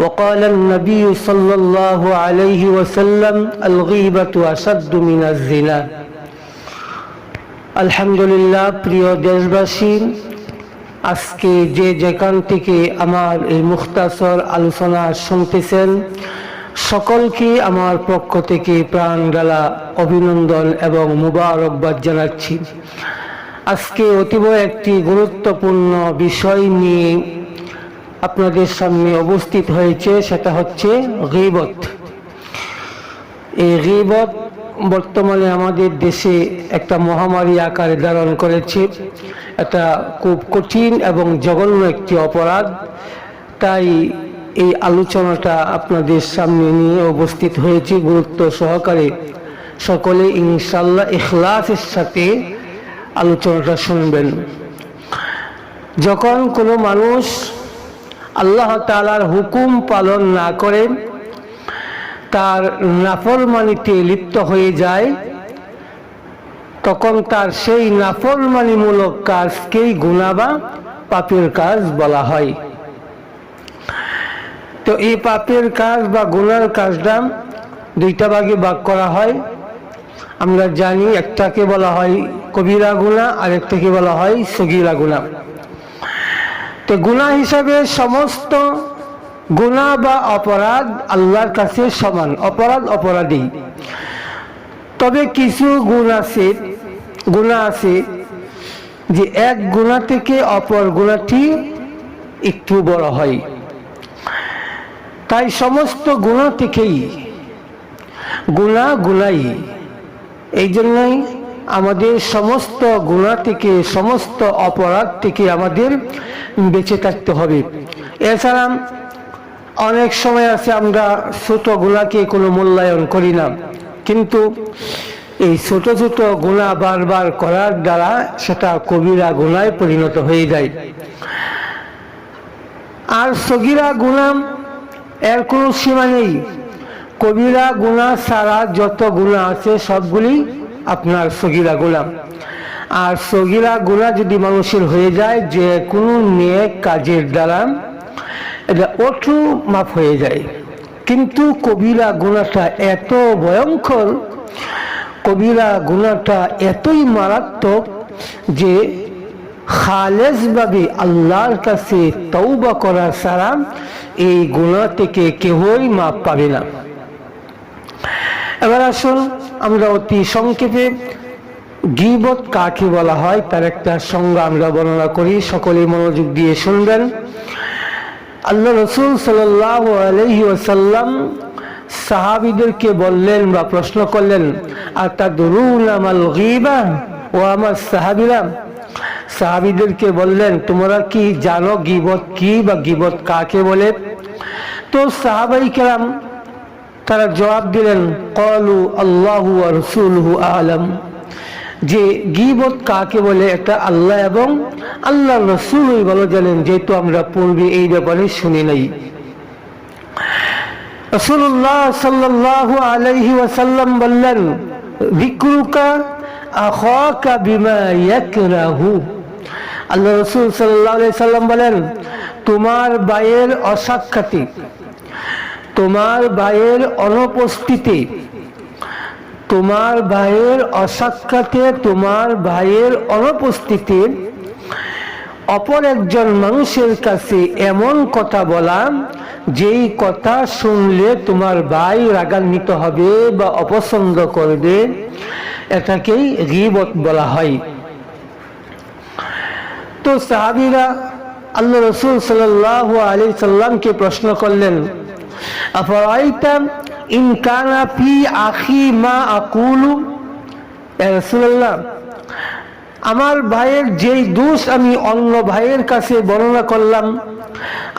وقال النبي صلى الله عليه وسلم الغيبة أشد من الزنا আলহামদুলিল্লাহ প্রিয় দেশবাসী আজকে যে যেখান থেকে আমার এই মুখতাসর আলোচনা শুনতেছেন সকলকে আমার পক্ষ থেকে প্রাণ গালা অভিনন্দন এবং মুবারকবাদ জানাচ্ছি আজকে অতীব একটি গুরুত্বপূর্ণ বিষয় নিয়ে আপনাদের সামনে উপস্থিত হয়েছে, সেটা হচ্ছে গিবত। এই গিবত বর্তমানে আমাদের দেশে একটা মহামারী আকারে ধারণ করেছে। এটা খুব কঠিন এবং জঘন্য একটি অপরাধ। তাই এই আলোচনাটা আপনাদের সামনে নিয়ে উপস্থিত হয়েছে। গুরুত্ব সহকারে সকলে ইনশাল্লাহ ইখলাসের সাথে আলোচনাটা শুনবেন। যখন কোনো মানুষ আল্লাহ তালার হুকুম পালন না করে তার নাফরমানিতে লিপ্ত হয়ে যায়, তখন তার সেই নাফরমানিমূলক কাজকেই গুণা বা পাপের কাজ বলা হয়। তো এই পাপের কাজ বা গুনার কাজটা দুইটা ভাগে ভাগ করা হয়। আমরা জানি একটাকে বলা হয় কবিরা গুণা আর একটাকে বলা হয় সগিরা গুণা তো গুণা হিসাবে সমস্ত গুণা বা অপরাধ আল্লাহর কাছে সমান, অপরাধ অপরাধী। তবে কিছু গুণ আছে, গুণা আছে যে এক গুণা থেকে অপর গুণাটি একটু বড় হয়। তাই সমস্ত গুণা থেকেই গুণা গুণাই। এই জন্যই আমাদের সমস্ত গুণা থেকে, সমস্ত অপরাধ থেকে আমাদের বেঁচে থাকতে হবে। এছাড়া অনেক সময় আছে আমরা ছোট গুণাকে কোনো মূল্যায়ন করি না। কিন্তু এই ছোট ছোট গুণা বারবার করার দ্বারা সেটা কবিরা গুণায় পরিণত হয়ে যায়। আর সগিরা গুণা এর কোনো সীমা নেই। কবিরা গুণা ছাড়া যত গুণা আছে সবগুলি আপনার সগিরা গুণা আর সগিরা গুণা যদি মানুষের হয়ে যায়, যে কোনো নেক কাজের দ্বারা এটা অটু মাপ হয়ে যায়। কিন্তু কবিরা গুণাটা এত ভয়ঙ্কর, কবিরা গুণাটা এতই মারাত্মক যে খালেজভাবে আল্লাহর কাছে তৌবা করা ছাড়া এই গুণা থেকে কেউই মাপ পাবে না। এবার আসুন আমরা অতি সংক্ষেপে গিবত কাকে বলা হয় তার একটা সংজ্ঞা আমরা বর্ণনা করি সকলে মনোযোগ দিয়ে শুনবেন। আল্লাহ রসুল সাল্লাহ সাহাবিদেরকে বললেন বা প্রশ্ন করলেন আর তা দরুন আমাল গিবা ও আমার সাহাবিরা? সাহাবিদেরকে বললেন, তোমরা কি জানো গিবত কি বা গিবত কাকে বলে? তো সাহাবাই কেরাম তারা জবাব দিলেন, কলু আল্লাহু রসুলহু আলম। যে গিবত কাকে বলে, এটা আল্লাহ এবং আল্লাহ রসুলই ভালো জানেন, যেহেতু আমরা পূর্বে এই ব্যাপারে শুনি নাই। রসুল্লাহ সাল্লাহ আলাইহি ওয়াসাল্লাম বললেন বিক্রুকা আখাকা বিমা ইয়াকরাহু। আল্লাহ রসুল সাল্লাহ সাল্লাম বলেন, তোমার ভাইয়ের অসাক্ষাতে তোমার ভাইয়ের অনুপস্থিতি, তোমার ভাইয়ের অসাক্ষাতে তোমার ভাইয়ের অনুপস্থিতি, অপর একজন মানুষের কাছে এমন কথা বলা, যেই কথা শুনলে তোমার ভাই রাগান্বিত হবে বা অপছন্দ করবে, এটাকেই গিবত বলা হয়। তো সাহাবিরা আল্লাহ রসুল সাল্লাহ আলি সাল্লামকে প্রশ্ন করলেন আফরাইতাম ইন কানা ফি আখি মা আকুলু রসুল্লাহ আমার ভাইয়ের যেই দোষ আমি অন্য ভাইয়ের কাছে বর্ণনা করলাম,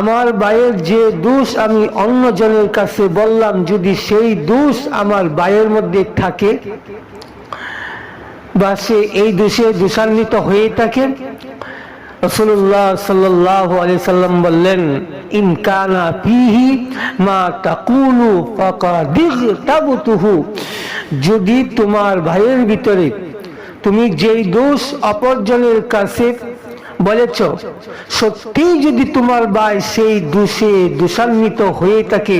আমার ভাইয়ের যে দোষ আমি অন্য জনের কাছে বললাম, যদি সেই দোষ আমার ভাইয়ের মধ্যে থাকে বা সে এই দোষে দোষান্বিত হয়ে থাকে রসুল্লাহ সাল্লাহ আলি সাল্লাম বললেন ইনকানা পিহি মা তাকুলু তাবুতুহু যদি তোমার ভাইয়ের ভিতরে তুমি যেই দোষ অপরজনের কাছে বলেছ সত্যি যদি তোমার ভাই সেই দোষে দোষান্বিত হয়ে থাকে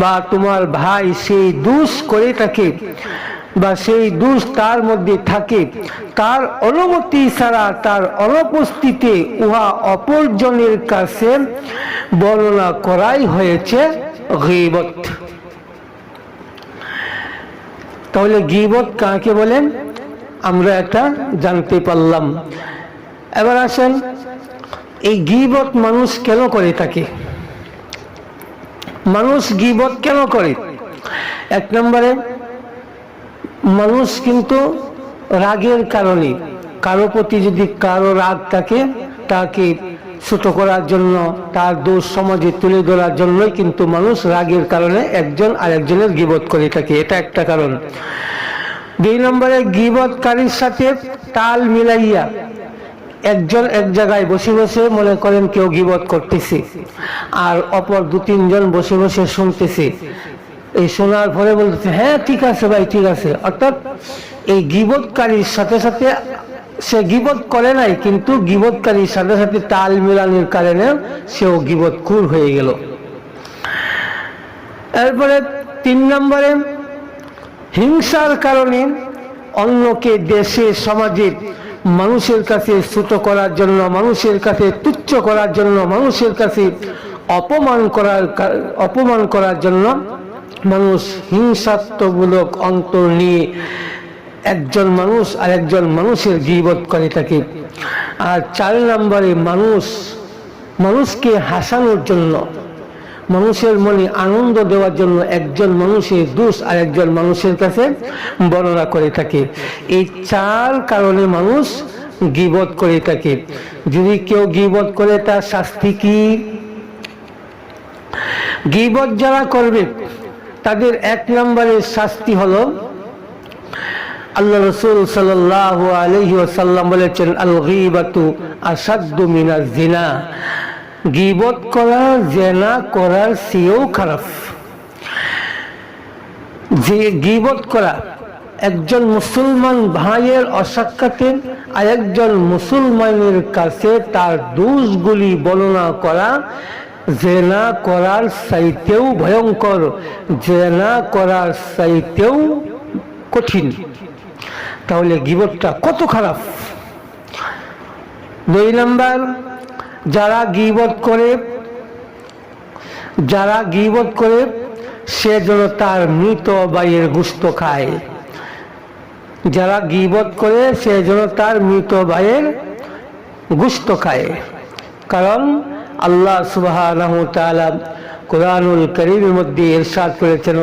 বা তোমার ভাই সেই দোষ করে থাকে বা সেই দোষ তার মধ্যে থাকে, তার অনুমতি ছাড়া তার অনুপস্থিতিতে উহা অপরজনের কাছে বর্ণনা করাই হয়েছে গিবত। তাহলে গিবত কাকে বলেন? আমরা একটা জানতে পারলাম। এবার আসেন, এই গিবত মানুষ কেন করে থাকে মানুষ গিবত কেন করে? এক নম্বরে মানুষ কিন্তু রাগের কারণে, কারও প্রতি যদি কারও রাগ থাকে, তাকে ছোট করার জন্য, তার দোষ সমাজে তুলে ধরার জন্যই কিন্তু মানুষ রাগের কারণে একজন আরেকজনের গিবত করে থাকে। এটা একটা কারণ। দুই নম্বরে, গিবতকারীর সাথে তাল মিলাইয়া একজন এক জায়গায় বসে বসে মনে করেন কেউ গিবত করতেছে, আর অপর দু তিনজন বসে বসে শুনতেছে। এই শোনার পরে বলতেছে হ্যাঁ ঠিক আছে ভাই, ঠিক আছে। অর্থাৎ এই গিবতকারীর সাথে সাথে সে গিবত করে নাই, কিন্তু গিবতকারীর সাথে সাথে তাল মিলানোর কারণে সেও গিবত কুর হয়ে গেল। এরপরে তিন নম্বরে, হিংসার কারণে অন্যকে দেশে, সমাজে মানুষের কাছে ছোট করার জন্য, মানুষের কাছে তুচ্ছ করার জন্য, মানুষের কাছে অপমান করার অপমান করার জন্য মানুষ হিংসাত্মমূলক অন্তর নিয়ে একজন মানুষ আর একজন মানুষের গিবত করে থাকে। আর চার নম্বরে মানুষ, মানুষকে হাসানোর জন্য, মানুষের মনে আনন্দ দেওয়ার জন্য একজন মানুষের দোষ আর একজন মানুষের কাছে বর্ণনা করে থাকে। এই চার কারণে মানুষ গিবত করে থাকে। যদি কেউ গিবত করে তার শাস্তি কি? গিবত যারা করবে তাদের এক নম্বরের শাস্তি হলো আল্লাহ রসুল ওসাল্লাম বলেছেন গিবাতু করা, জেনা করার চেয়েও খারাপ। যে গিবত করা, একজন মুসলমান ভাইয়ের অসাক্ষাতে আর একজন মুসলমানের কাছে তার দোষগুলি বর্ণনা করা জেনা করার চাইতেও ভয়ঙ্কর, জেনা করার চাইতেও কঠিন। তাহলে গিবতটা কত খারাপ? দুই নাম্বার, যারা গিবত করে, যারা গিবত করে, সে যেন তার মৃত বাইয়ের গুস্ত খায়। যারা গিবত করে, সে যেন তার মৃত ভাইয়ের গুস্ত খায়। কারণ আল্লাহ সুবাহ কোরআনুল করিমের মধ্যে এরশাদ করেছেন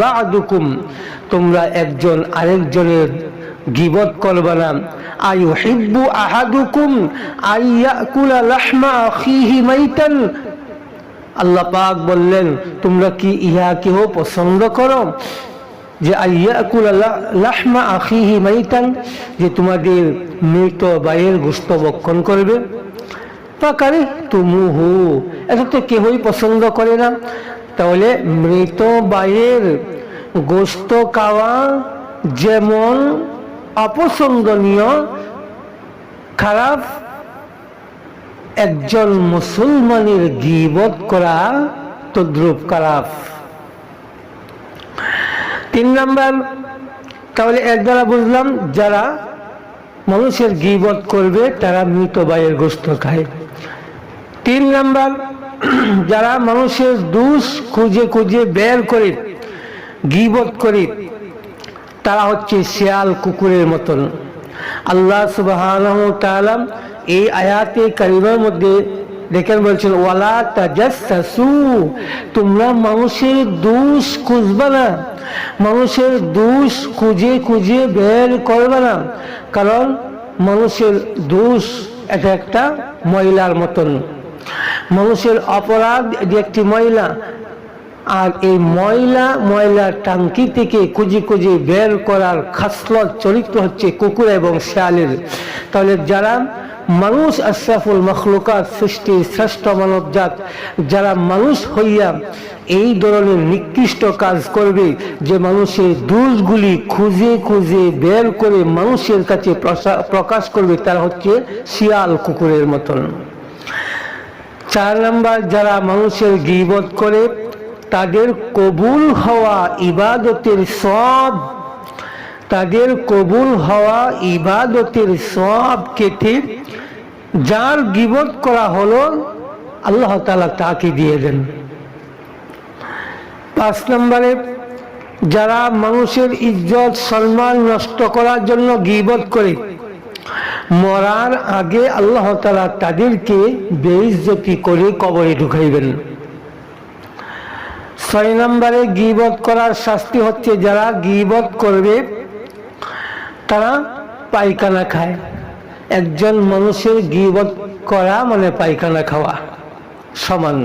বাদুকুম তোমরা একজন আরেকজনের গিবত করবে না। আয়ু হিব্বু আহাদুকুম আইয়াকুলা লাহমা আখিহি মাইতান আল্লাহ পাক বললেন, তোমরা কি ইহা কেহ পছন্দ করো? যে আইয়াকুলা লাহমা আখিহি মাইতান যে তোমাদের মৃত বাইয়ের গোস্ত বক্ষণ করবে। পাকারে তুমুহু। এটা তো কেহই পছন্দ করে না। তাহলে মৃত বায়ের গোস্ত খাওয়া যেমন অপছন্দনীয়, খারাপ একজন মুসলমানের গিবত করা তদ্রুপ খারাপ। তিন নাম্বার, তাহলে এক দ্বারা বুঝলাম, যারা মানুষের গিবধ করবে, তারা মৃত বায়ের গোস্ত খায়। তিন নাম্বার, যারা মানুষের দুষ খুঁজে খুঁজে বের করে গিবধ করে, তারা হচ্ছে শিয়াল কুকুরের মতন। আল্লাহ সুবাহ এই আয়াতে কারিমার মধ্যে দেখেন বলছেন, ওয়ালা তাজাসসু তোমরা মানুষের দোষ খুঁজবে না। মানুষের দোষ খুঁজে খুঁজে বের করবে না। কারণ মানুষের দোষ এটা একটা ময়লার মতন। মানুষের অপরাধ এটি একটি ময়লা। আর এই ময়লা, ময়লার টাঙ্কি থেকে খুঁজে খুঁজে বের করার খাসলত চরিত্র হচ্ছে কুকুর এবং শেয়ালের। তাহলে যারা মানুষ আশরাফুল মখলুকাত সৃষ্টি শ্রেষ্ঠ মানবজাত যারা মানুষ হইয়া এই ধরনের নিকৃষ্ট কাজ করবে, যে মানুষের দোষগুলি খুঁজে খুঁজে বের করে মানুষের কাছে প্রকাশ করবে, তারা হচ্ছে শিয়াল কুকুরের মতন। চার নাম্বার, যারা মানুষের গিবত করে, তাদের কবুল হওয়া ইবাদতের সব তাদের কবুল হওয়া ইবাদতের সব কেটে যার গিবত করা হলো, আল্লাহ তালা তাকে দিয়ে দেন। পাঁচ নম্বরে, যারা মানুষের ইজ্জত, সম্মান নষ্ট করার জন্য গিবত করে, মরার আগে আল্লাহ তালা তাদেরকে বেইজ্জতি করে কবরে ঢুকাইবেন। ছয় নম্বরে, গিবত করার শাস্তি হচ্ছে যারা গিবত করবে, তারা পায়খানা খায়। একজন মানুষের গিবত করা মানে পায়খানা খাওয়া, সমান।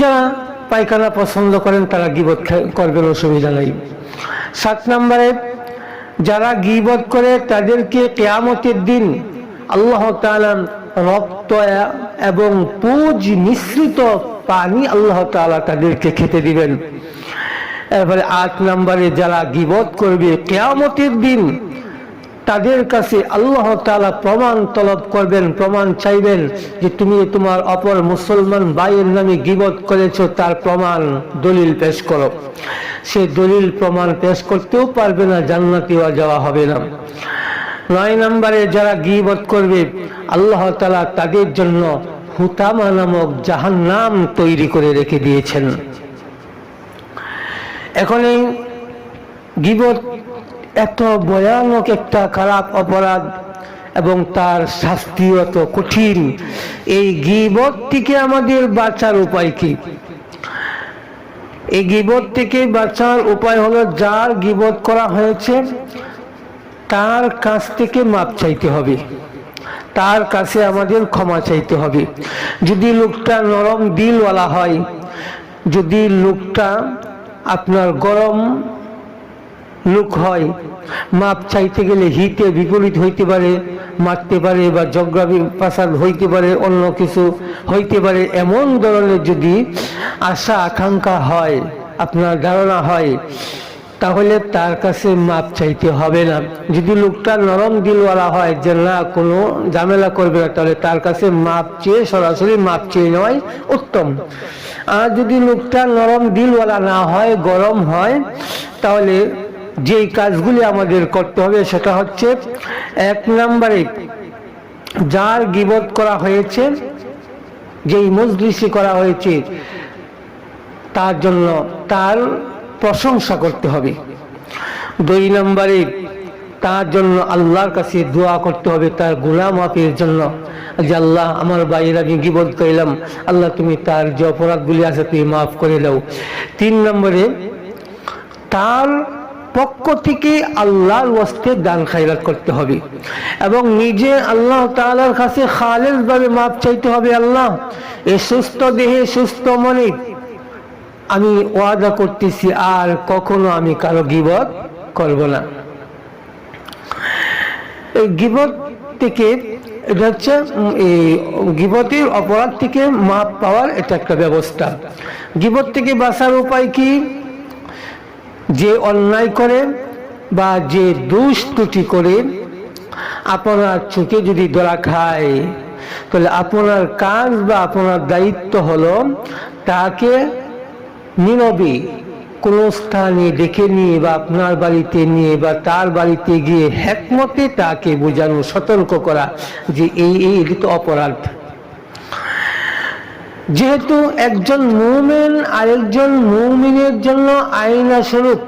যারা পায়খানা পছন্দ করেন, তারা গিবত করবেন, অসুবিধা নেই। সাত নম্বরে, যারা গিবত করে, তাদেরকে কেয়ামতের দিন আল্লাহ তাআলা রক্ত এবং পুজ মিশ্রিত পানি আল্লাহ তাআলা তাদেরকে খেতে দিবেন। এরপরে আট নম্বরে, যারা গিবত করবে, কেয়ামতের দিন তাদের কাছে আল্লাহ তালা প্রমাণ তলব করবেন, প্রমাণ চাইবেন যে তুমি তোমার অপর মুসলমান ভাইয়ের নামে গিবত করেছ, তার প্রমাণ দলিল পেশ করো। সে দলিল প্রমাণ পেশ করতেও পারবে না, জান্নাতিও যাওয়া হবে না। নয় নম্বরে যারা গিবত করবে, আল্লাহ তালা তাদের জন্য হুতামা নামক জাহান নাম তৈরি করে রেখে দিয়েছেন। এখন এই গিবত এত ভয়ানক একটা খারাপ অপরাধ এবং তার শাস্তি এত কঠিন। এই গিবত থেকে আমাদের বাঁচার উপায় কি? এই গিবত থেকে বাঁচার উপায় হলো যার গিবত করা হয়েছে, তার কাছ থেকে মাপ চাইতে হবে। তার কাছে আমাদের ক্ষমা চাইতে হবে। যদি লোকটা নরম দিলওয়ালা হয়, যদি লোকটা আপনার গরম লোক হয়। মাপ চাইতে গেলে হিতে বিপরীত হইতে পারে, মারতে পারে বা জগ্রাবি পাশাদ হইতে পারে, অন্য কিছু হইতে পারে। এমন ধরনের যদি আশা, আকাঙ্ক্ষা হয়, আপনার ধারণা হয়, তাহলে তার কাছে মাপ চাইতে হবে না। যদি লোকটা নরম দিলওয়ালা হয়, যে না, কোনো ঝামেলা করবে না, তাহলে তার কাছে মাপ চেয়ে, সরাসরি মাপ চেয়ে নেওয়াই উত্তম। আর যদি লোকটা নরম দিলওয়ালা না হয়, গরম হয়, তাহলে যেই কাজগুলি আমাদের করতে হবে সেটা হচ্ছে এক নম্বরে যার গিবত করা হয়েছে, যেই মজলিসি করা হয়েছে, তার জন্য তার প্রশংসা করতে হবে। দুই নম্বরে তার জন্য আল্লাহর কাছে দোয়া করতে হবে তার গুণা মাফের জন্য। যে আল্লাহ, আমার বাইরে আমি গিবত করিলাম, আল্লাহ তুমি তার যে অপরাধগুলি আছে তুমি মাফ করে দাও। তিন নম্বরে তার পক্ষ থেকে আল্লাহর ওয়াস্তে দান খাইরাত করতে হবে। এবং নিজে আল্লাহ তাআলার কাছে খালেজ ভাবে মাপ চাইতে হবে, আল্লাহ, এ সুস্থ দেহে, সুস্থ মনে আমি ওয়াদা করতেছি, আর কখনো আমি কারও গিবত করব না। এই গিবত থেকে, এটা হচ্ছে এই গিবতের অপরাধ থেকে মাপ পাওয়ার এটা একটা ব্যবস্থা। গিবত থেকে বাঁচার উপায় কি? যে অন্যায় করে বা যে দোষ ত্রুটি করে, আপনার চোখে যদি ধরা খায়, তাহলে আপনার কাজ বা আপনার দায়িত্ব হলো তাকে নীরবে কোনো স্থানে ডেকে নিয়ে বা আপনার বাড়িতে নিয়ে বা তার বাড়িতে গিয়ে হ্যাকমতে তাকে বোঝানো, সতর্ক করা যে এই এই এটি তো অপরাধ। যেহেতু একজন মুমিন আরেকজন মুমিনের জন্য আয়না স্বরূপ,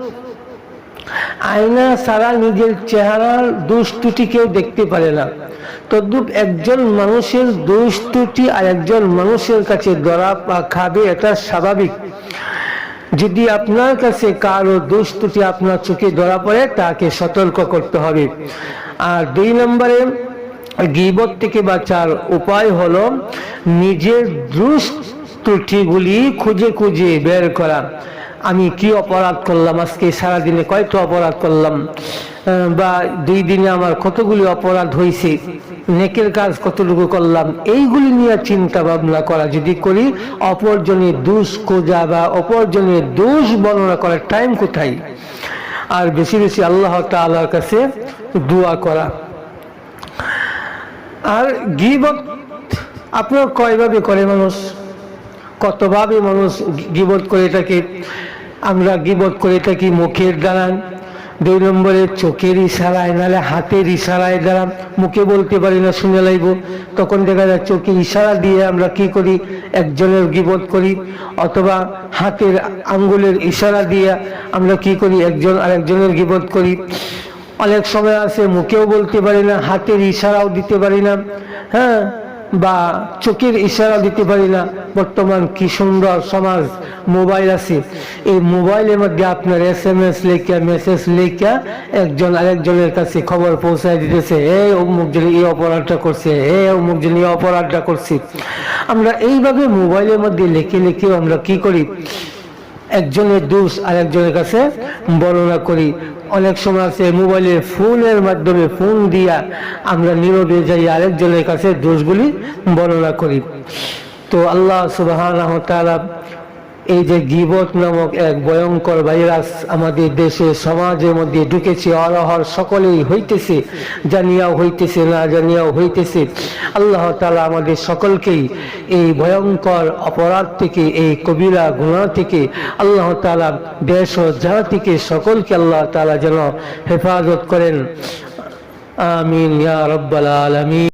আয়না ছাড়া নিজের চেহারার দোষ ত্রুটি কেউ দেখতে পারে না। তদ্রুপ একজন মানুষের দোষ ত্রুটি আর একজন মানুষের কাছে ধরা খাবে এটা স্বাভাবিক। যদি আপনার কাছে কারও দোষ ত্রুটি আপনার চোখে ধরা পড়ে, তাকে সতর্ক করতে হবে। আর দুই নম্বরে গিবত থেকে বাঁচার উপায় হলো নিজের দোষ ত্রুটিগুলি খুঁজে খুঁজে বের করা। আমি কি অপরাধ করলাম? আজকে সারাদিনে কয়টা অপরাধ করলাম? বা দুই দিনে আমার কতগুলি অপরাধ হয়েছে নেকের কাজ কতটুকু করলাম? এইগুলি নিয়ে চিন্তা ভাবনা করা। যদি করি, অপরজনের দোষ খোঁজা বা অপরজনের দোষ বর্ণনা করার টাইম কোথায়? আর বেশি বেশি আল্লাহ তাআলার কাছে দোয়া করা। আর গিবত, আপনার কয়ভাবে করে মানুষ? কতভাবে মানুষ গিবত করে থাকে? আমরা গিবত করে থাকি মুখের দ্বারা, দুই নম্বরে চোখের ইশারায়, নাহলে হাতের ইশারায় দ্বারা। মুখে বলতে পারি না, শুনে লাইব। তখন দেখা যায় চোখে ইশারা দিয়ে আমরা কি করি? একজনের গিবত করি, অথবা হাতের আঙ্গুলের ইশারা দিয়ে আমরা কি করি? একজন আরেকজনের গিবত করি। অনেক সময় আছে, মুখেও বলতে পারি না, হাতের ইশারাও দিতে পারি না হ্যাঁ? বা চোখের ইশারা দিতে পারি না। বর্তমান কি সুন্দর সমাজ, মোবাইল আছে। এই মোবাইলের মধ্যে আপনার এস এম এস লেখা মেসেজ লেখা একজন আরেকজনের কাছে খবর পৌঁছায় দিতেছে, এ অমুক জন এই অপরাধটা করছে, এ অমুক জন এই অপরাধটা করছে। আমরা এইভাবে মোবাইলের মধ্যে লিখে লিখে আমরা কি করি? একজনের দোষ আর একজনের কাছে বর্ণনা করি। অনেক সময় আছে মোবাইলের ফোনের মাধ্যমে ফোন দিয়া আমরা নীরবে যাই আরেকজনের কাছে দোষগুলি বর্ণনা করি। তো আল্লাহ সুবাহ এই যে গিবত নামক এক ভয়ঙ্কর ভাইরাস আমাদের দেশে, সমাজের মধ্যে ঢুকেছে, অরহর সকলেই হইতেছে, জানিয়াও হইতেছে না জানিয়াও হইতেছে। আল্লাহ তালা আমাদের সকলকেই এই ভয়ঙ্কর অপরাধ থেকে, এই কবিরা গুণা থেকে, আল্লাহ তালা দেশ ও জাতিকে সকলকে আল্লাহ তালা যেন হেফাজত করেন। আমিন ইয়া রব্বাল আলামিন।